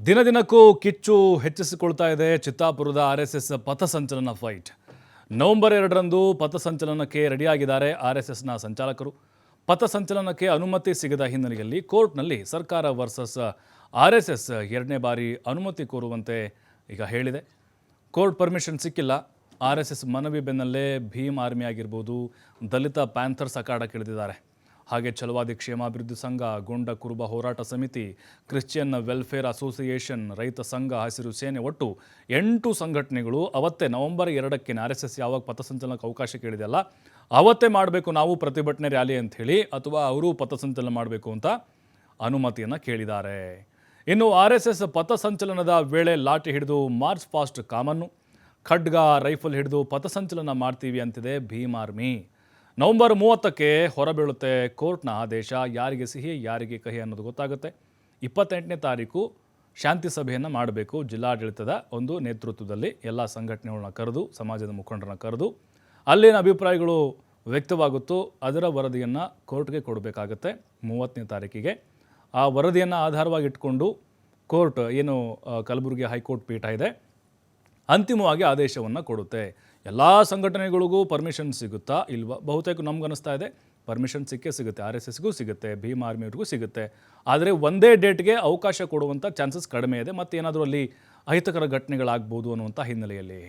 ದಿನ ದಿನಕ್ಕೂ ಕಿಚ್ಚು ಹೆಚ್ಚಿಸಿಕೊಳ್ತಾ ಇದೆ ಚಿತ್ತಾಪುರದ ಆರ್ ಎಸ್ ಎಸ್ ಪಥಸಂಚಲನ ಫೈಟ್ ನವೆಂಬರ್ ಎರಡರಂದು ಪಥಸಂಚಲನಕ್ಕೆ ರೆಡಿಯಾಗಿದ್ದಾರೆ ಆರ್ ಎಸ್ ಎಸ್ನ ಸಂಚಾಲಕರು. ಪಥಸಂಚಲನಕ್ಕೆ ಅನುಮತಿ ಸಿಗದ ಹಿನ್ನೆಲೆಯಲ್ಲಿ ಕೋರ್ಟ್ನಲ್ಲಿ ಸರ್ಕಾರ ವರ್ಸಸ್ ಆರ್ ಎಸ್ ಎಸ್ ಎರಡನೇ ಬಾರಿ ಅನುಮತಿ ಕೋರುವಂತೆ ಈಗ ಹೇಳಿದೆ. ಕೋರ್ಟ್ ಪರ್ಮಿಷನ್ ಸಿಕ್ಕಿಲ್ಲ. ಆರ್ ಎಸ್ ಎಸ್ ಮನವಿ ಬೆನ್ನಲ್ಲೇ ಭೀಮ್ ಆರ್ಮಿ ಆಗಿರ್ಬೋದು ದಲಿತ ಪ್ಯಾಂಥರ್ಸ್ ಅಖಾಡಕ್ಕಿಳಿದಿದ್ದಾರೆ. ಹಾಗೆ ಛಲವಾದಿ ಕ್ಷೇಮಾಭಿವೃದ್ಧಿ ಸಂಘ, ಗೊಂಡ ಕುರುಬ ಹೋರಾಟ ಸಮಿತಿ, ಕ್ರಿಶ್ಚಿಯನ್ ವೆಲ್ಫೇರ್ ಅಸೋಸಿಯೇಷನ್ ರೈತ ಸಂಘ ಹಸಿರು ಸೇನೆ ಒಟ್ಟು ಎಂಟು ಸಂಘಟನೆಗಳು ಅವತ್ತೇ ನವೆಂಬರ್ ಎರಡಕ್ಕೆ ಆರ್ ಎಸ್ ಎಸ್ ಯಾವಾಗ ಪಥಸಂಚಲನಕ್ಕೆ ಅವಕಾಶ ಕೇಳಿದೆಯಲ್ಲ, ಅವತ್ತೇ ಮಾಡಬೇಕು ನಾವು ಪ್ರತಿಭಟನೆ ರ್ಯಾಲಿ ಅಂತ ಹೇಳಿ ಅಥವಾ ಅವರು ಪಥಸಂಚಲನ ಮಾಡಬೇಕು ಅಂತ ಅನುಮತಿಯನ್ನು ಕೇಳಿದ್ದಾರೆ. ಇನ್ನು ಆರ್ ಎಸ್ ಎಸ್ ಪಥಸಂಚಲನದ ವೇಳೆ ಲಾಠಿ ಹಿಡಿದು ಮಾರ್ಚ್ ಫಾಸ್ಟ್ ಕಾಮನ್ನು, ಖಡ್ಗ ರೈಫಲ್ ಹಿಡಿದು ಪಥಸಂಚಲನ ಮಾಡ್ತೀವಿ ಅಂತಿದೆ ಭೀಮ್ ಆರ್ಮಿ. ನವೆಂಬರ್ ಮೂವತ್ತಕ್ಕೆ ಹೊರಬೀಳುತ್ತೆ ಕೋರ್ಟ್ನ ಆದೇಶ. ಯಾರಿಗೆ ಸಿಹಿ, ಯಾರಿಗೆ ಕಹಿ ಅನ್ನೋದು ಗೊತ್ತಾಗುತ್ತೆ. ಇಪ್ಪತ್ತೆಂಟನೇ ತಾರೀಕು ಶಾಂತಿ ಸಭೆಯನ್ನು ಮಾಡಬೇಕು. ಜಿಲ್ಲಾಡಳಿತದ ಒಂದು ನೇತೃತ್ವದಲ್ಲಿ ಎಲ್ಲ ಸಂಘಟನೆಗಳನ್ನ ಕರೆದು, ಸಮಾಜದ ಮುಖಂಡರನ್ನ ಕರೆದು, ಅಲ್ಲಿನ ಅಭಿಪ್ರಾಯಗಳು ವ್ಯಕ್ತವಾಗುತ್ತೋ ಅದರ ವರದಿಯನ್ನು ಕೋರ್ಟ್ಗೆ ಕೊಡಬೇಕಾಗತ್ತೆ ಮೂವತ್ತನೇ ತಾರೀಕಿಗೆ. ಆ ವರದಿಯನ್ನು ಆಧಾರವಾಗಿ ಇಟ್ಕೊಂಡು ಕೋರ್ಟ್ ಏನು ಕಲಬುರಗಿ ಹೈಕೋರ್ಟ್ ಪೀಠ ಇದೆ. ಅಂತಿಮವಾಗಿ ಆದೇಶವನ್ನು ಕೊಡುತ್ತೆ. ಎಲ್ಲ ಸಂಘಟನೆಗಳಿಗೂ ಪರ್ಮಿಷನ್ ಸಿಗುತ್ತಾ ಇಲ್ವಾ? ಬಹುತೇಕ ನಮ್ಗನ್ನಿಸ್ತಾ ಇದೆ ಪರ್ಮಿಷನ್ ಸಿಕ್ಕೇ ಸಿಗುತ್ತೆ ಆರ್ ಎಸ್ ಎಸ್ಗೂ ಸಿಗುತ್ತೆ, ಭೀಮ್ ಆರ್ಮಿಯವ್ರಿಗೂ ಸಿಗುತ್ತೆ. ಆದರೆ ಒಂದೇ ಡೇಟ್ಗೆ ಅವಕಾಶ ಕೊಡುವಂಥ ಚಾನ್ಸಸ್ ಕಡಿಮೆ ಇದೆ. ಮತ್ತೇನಾದರೂ ಅಲ್ಲಿ ಅಹಿತಕರ ಘಟನೆಗಳಾಗ್ಬೋದು ಅನ್ನುವಂಥ ಹಿನ್ನೆಲೆಯಲ್ಲಿ?